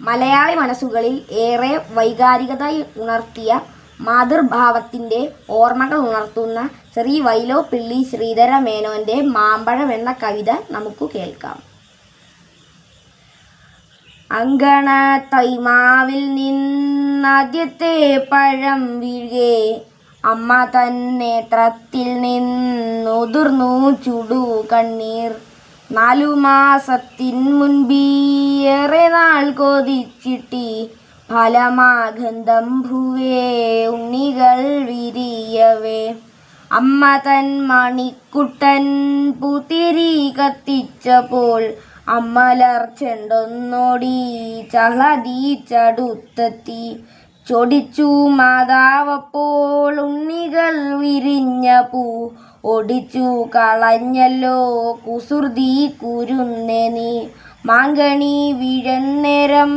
മലയാളി മനസ്സുകളിൽ ഏറെ വൈകാരികത ഉണർത്തിയ മാതൃഭാവത്തിന്റെ ഓർമ്മകൾ ഉണർത്തുന്ന ശ്രീ വൈലോപ്പിള്ളി ശ്രീധര മേനോന്റെ മാമ്പഴം എന്ന കവിത നമുക്ക് കേൾക്കാം. അങ്കണ തൈമാവിൽ നിന്നാദ്യത്തെ പഴം വീഴേ അമ്മ തൻ നേത്രത്തിൽ നിന്നുതിർന്നു ചുടു കണ്ണീർ. നാലു മാസത്തിൻ മുൻപീയേറെ നാൾ കൊതിച്ചിട്ടി ഫലമാഗന്ധം ഭുവേ ഉണ്ണികൾ വിരിയവേ. അമ്മ തൻ മണിക്കുട്ടൻ പുത്തിരി കത്തിച്ചപ്പോൾ അമ്മലർ ചെണ്ടൊന്നോടി ചളതിച്ചടുത്തെത്തി ചൊടിച്ചു മാതാവപ്പോൾ ഉണ്ണികൾ വിരിഞ്ഞ പൂ ഒടിച്ചു കളഞ്ഞല്ലോ കുസൃതി കുരുന്നെ നീ. മാങ്കണി വീഴന്നേരം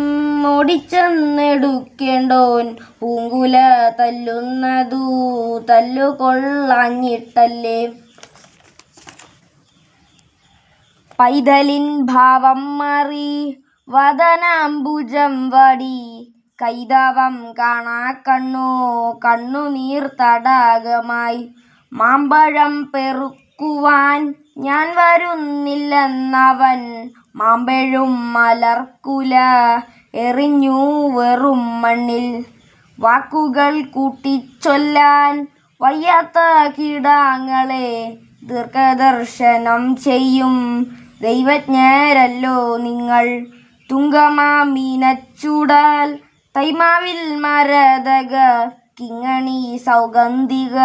ഓടിച്ചെന്നെടുക്കേണ്ടോൻ. പൂങ്കുല തല്ലുന്നതു തല്ലുകൊള്ളാഞ്ഞിട്ടല്ലേ. പൈതലിൻ ഭാവം മാറി വദനാംബുജം വടി. കൈതവം കാണാ കണ്ണു കണ്ണുനീർ തടാകമായി. മാമ്പഴം പെറുക്കുവാൻ ഞാൻ വരുന്നില്ലെന്നവൻ മാമ്പഴും മലർക്കുല എറിഞ്ഞു വെറും മണ്ണിൽ. വാക്കുകൾ കൂട്ടിച്ചൊല്ലാൻ വയ്യാത്ത കീടാങ്ങളെ ദീർഘദർശനം ചെയ്യും. ദൈവജ്ഞരല്ലോ നിങ്ങൾ. തുങ്കമാമീനച്ചൂടാൽ തൈമാവിൽ മരതക കിങ്ങണി സൗഗന്ധിക.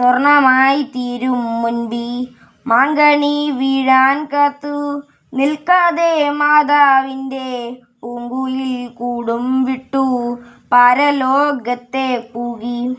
സ്വർണമായി തീരും മുൻപി. മാങ്കണി വീഴാൻ കാത്തു. നിൽക്കാതെ മാതാവിന്റെ പൂങ്കുയിൽ കൂടും വിട്ടു. പരലോകത്തെ പൂകി.